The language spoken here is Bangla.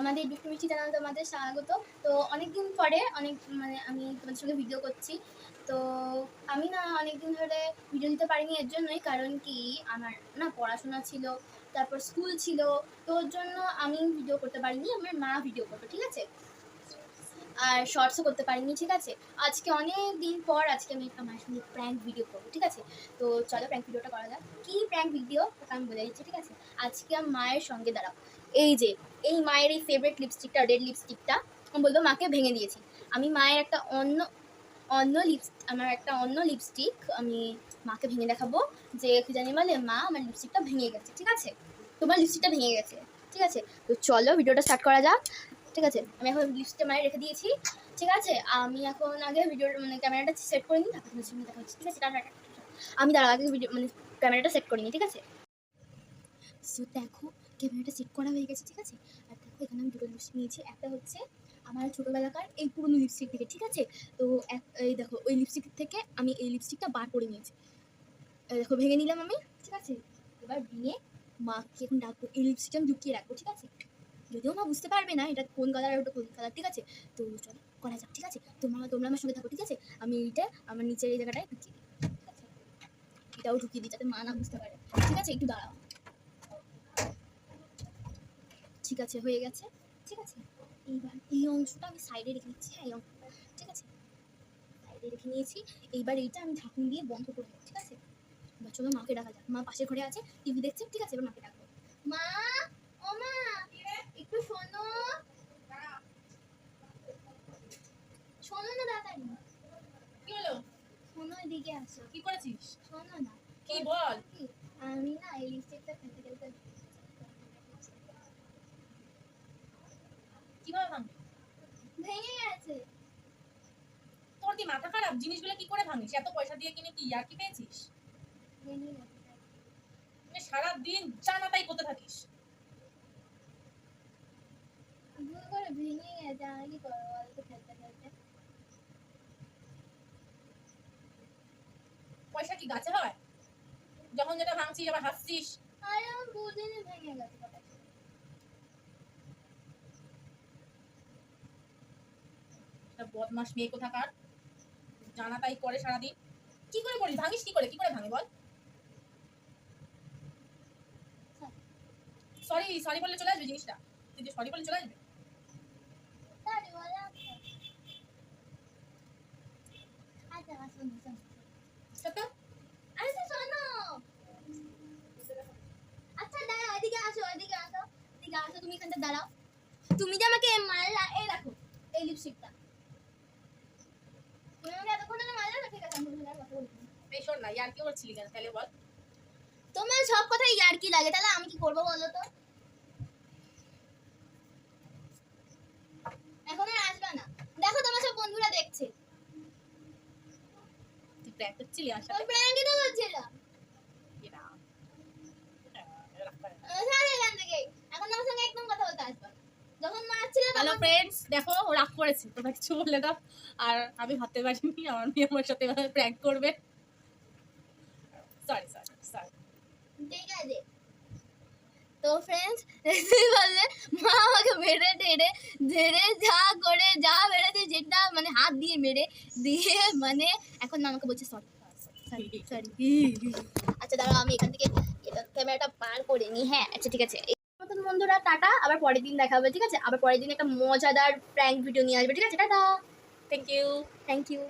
আমাদের দুষ্টু মিষ্টি চ্যানেল তোমাদের স্বাগত। তো অনেকদিন পরে অনেক মানে আমি তোমাদের সঙ্গে ভিডিও করছি। তো আমি না অনেকদিন ধরে ভিডিও দিতে পারিনি এর জন্যই, কারণ কি, আমার না পড়াশোনা ছিল, তারপর স্কুল ছিল, তো ওর জন্য আমি ভিডিও করতে পারিনি, আমার মা ভিডিও করতো, ঠিক আছে? আর শর্টসও করতে পারিনি, ঠিক আছে? আজকে অনেক দিন পর আজকে আমি একটা মায়ের সঙ্গে প্র্যাঙ্ক ভিডিও করব, ঠিক আছে? তো চলো প্র্যাঙ্ক ভিডিওটা করা যাক। কী প্র্যাঙ্ক ভিডিও আমি বলে দিচ্ছি, ঠিক আছে? আজকে মায়ের সঙ্গে দাঁড়াও এই যে, এই মায়ের এই ফেভারিট লিপস্টিকটা রেড লিপস্টিকটা আমি বলব মাকে ভেঙে দিয়েছি। আমি মায়ের একটা অন্য অন্য লিপস আমার একটা অন্য লিপস্টিক আমি মাকে ভেঙে দেখাবো যে, কি জানি বলে, মা, আমার লিপস্টিকটা ভেঙে গেছে, ঠিক আছে? তোমার লিপস্টিকটা ভেঙে গেছে, ঠিক আছে? তো চলো ভিডিওটা স্টার্ট করা যাক, ঠিক আছে? আমি এখন লিপস্টিকটা মায়ের রেখে দিয়েছি, ঠিক আছে? আমি এখন আগে ভিডিও মানে ক্যামেরাটা সেট করে নিই, তারপর দেখা হচ্ছে ঠিক আছে। আমি দাঁড়া আগে ভিডিও মানে ক্যামেরাটা সেট করে নিই, ঠিক আছে? সো দেখো ক্যামেরাটা সেট করা হয়ে গেছে, ঠিক আছে? আর দেখো, এখানে আমি দুটো লিপস্টিক নিয়েছি। একটা হচ্ছে আমার ছোটোবেলাকার এই পুরনো লিপস্টিক থেকে, ঠিক আছে? তো এক, এই দেখো, ওই লিপস্টিক থেকে আমি এই লিপস্টিকটা বার করে নিয়েছি। দেখো, ভেঙে নিলাম আমি, ঠিক আছে? এবার ভেঙে মাকে এখন ডাকবো। এই লিপস্টিকটা আমি লুকিয়ে রাখব, ঠিক আছে? যদিও মা বুঝতে পারবে না, এটা কোন কালার আর ওটা কোন কালার ঠিক আছে? তো চলো, করা যাক, ঠিক আছে? তোমরা তোমরা আমার সঙ্গে থাকো, ঠিক আছে? আমি এইটা আমার নিচের এই জায়গাটায় ঢুকিয়ে দিই এটাও ঢুকিয়ে দিই, যাতে মা না বুঝতে পারে। ঠিক আছে, একটু দাঁড়াও। ঠিক আছে হয়ে গেছে। ঠিক আছে? এইবার এই অংশটা আমি সাইডে রেখে নিচ্ছি হ্যাঁ এই অংশটা। ঠিক আছে? সাইডে রেখে নিয়েছি। এইবার এইটা আমি ঢাকুন দিয়ে বন্ধ করে দেবো ঠিক আছে? এবার চলো মাকে ডাকা যাক। মা পাশে ঘরে আছে টিভি দেখছে ঠিক আছে? এবার মাকে ডাকবো। মা ও মা একটু শোনো। শোনো না তাড়াতাড়ি। কি হলো? শোনো এদিকে আসো। কি করেছিস? শোনো না। কি বল? আমি না এই লিপস্টিকটা খেলতে কীভাবে ভাঙবি? ভেঙে গেছে। তোর কি মাথা খারাপ? জিনিসগুলো কি করে ভাঙিস? এত পয়সা দিয়ে কিনে কি আর কি পেয়েছিস? মানে সারা দিন জানা তাই করতে থাকিস। ভুল করে ভেঙে গেছে আমি কি করব বলতো খেলতে খেলতে? পয়সা কি গাছে হয়? যখন যেটা ভাঙছিস আবার হাসছিস? আরে আমার বুঝিনি ভেঙে গেছে হঠাৎ করে। একটা বদমাস মেয়ে কোথাকার? জানা তাই করে সারাদিন। কি করে করিস? ভাঙিস কি করে? কি করে ভাঙে বল? সরি সরি বললে চলে আসবে জিনিসটা। তুই সরি বললে চলে আসবে? তুমি এখানটা দাঁড়াও। তুমি যে আমাকে মারলা এই রাখো এই লিপস্টিকটা তুমি আমাকে এতক্ষণ ধরে মারলা না ঠিক আছে আমি তোমার কথা বলছি এই শোন না ইয়ার কি করছিলি কেন? তাহলে বল। তোমার সব কথাই ইয়ার্কি লাগে তাহলে আমি কি করব বলো তো? এখন আর আসবে না। দেখো তোমার সব বন্ধুরা দেখছে। তুই প্র্যাঙ্ক করছিলি আর ওই প্র্যাঙ্কই তো করছিলাম। এটা সারে এখান থেকে। এখন আমার সঙ্গে একদম কথা বলতে আসবে যখন মারছিল হ্যালো ফ্রেন্ডস দেখো ও রাগ করেছে। তোমরা কিছু বলে দাও। আর আমি ভাবতে পারিনি আমার মেয়ে আমার সাথে প্র্যাঙ্ক করবে। সরি সরি সরি ঠিক আছে। তো ফ্রেন্ডস বললে মা আমাকে মেরে টেরে ধরে যা করে যা মেরেছে যেটা মানে হাত দিয়ে মেরে দিয়ে মানে এখন আমাকে বলছে সরি সরি সরি আচ্ছা দাঁড়াও আমি এখান থেকে ক্যামেরাটা পার করে নিই। হ্যাঁ আচ্ছা ঠিক আছে। এই মতন বন্ধুরা টাটা আবার পরের দিন দেখা হবে ঠিক আছে? আবার পরের দিন একটা মজাদার প্র্যাঙ্ক ভিডিও নিয়ে আসবে ঠিক আছে? Tata. Thank you thank you